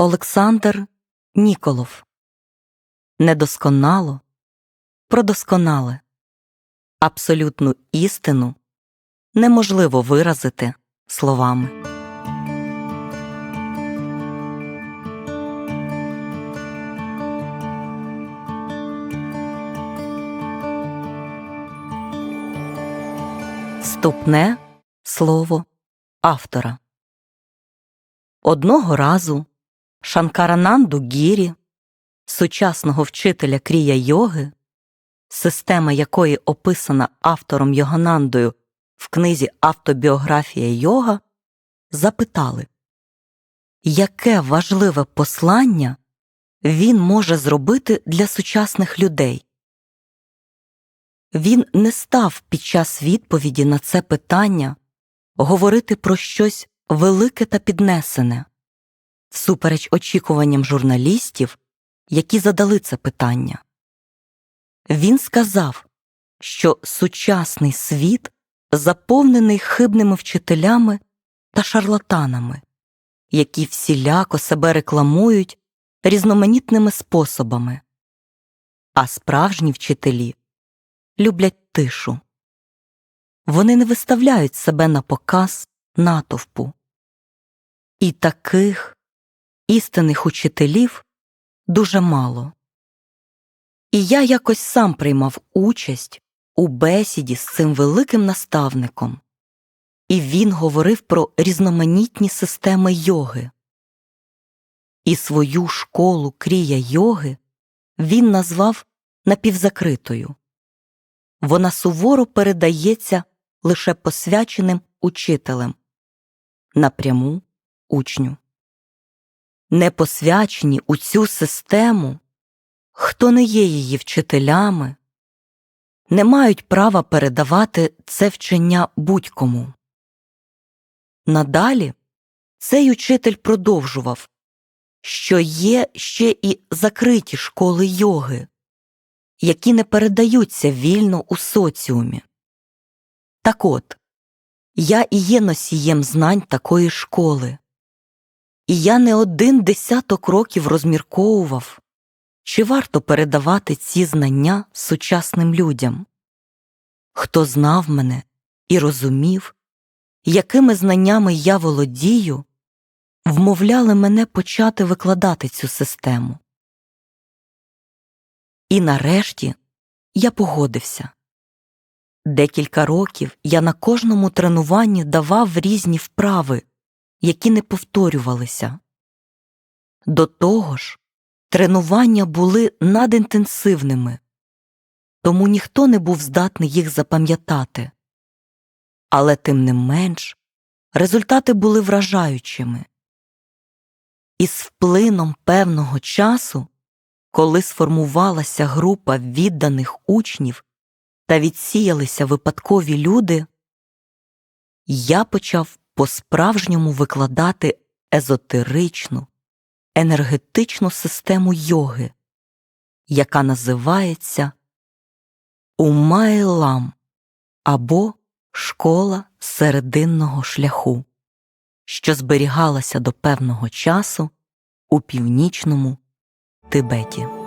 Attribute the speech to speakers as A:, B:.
A: Олександр Ніколов Недосконало про досконале абсолютну істину неможливо виразити словами. Вступне слово автора. Одного разу Шанкарананду Гірі, сучасного вчителя крія йоги, система якої описана автором Йоганандою в книзі Автобіографія йога, запитали, яке важливе послання він може зробити для сучасних людей. Він не став під час відповіді на це питання говорити про щось велике та піднесене, всупереч очікуванням журналістів, які задали це питання. Він сказав, що сучасний світ заповнений хибними вчителями та шарлатанами, які всіляко себе рекламують різноманітними способами, а справжні вчителі люблять тишу. Вони не виставляють себе на показ натовпу. І таких істинних учителів дуже мало. І я якось сам приймав участь у бесіді з цим великим наставником, і він говорив про різноманітні системи йоги. І свою школу крія йоги він назвав напівзакритою. Вона суворо передається лише посвяченим учителем напряму учню. Не посвячені у цю систему, хто не є її вчителями, не мають права передавати це вчення будь-кому. Надалі цей учитель продовжував, що є ще і закриті школи йоги, які не передаються вільно у соціумі. Так от, я і є носієм знань такої школи, і я не один десяток років розмірковував, чи варто передавати ці знання сучасним людям. Хто знав мене і розумів, якими знаннями я володію, вмовляли мене почати викладати цю систему. І нарешті я погодився. Декілька років я на кожному тренуванні давав різні вправи, які не повторювалися. До того ж, тренування були надінтенсивними, тому ніхто не був здатний їх запам'ятати. Але тим не менш результати були вражаючими. І з вплином певного часу, коли сформувалася група відданих учнів та відсіялися випадкові люди, я почав по-справжньому викладати езотеричну, енергетичну систему йоги, яка називається Умайлам або Школа серединного шляху, що зберігалася до певного часу у північному Тибеті.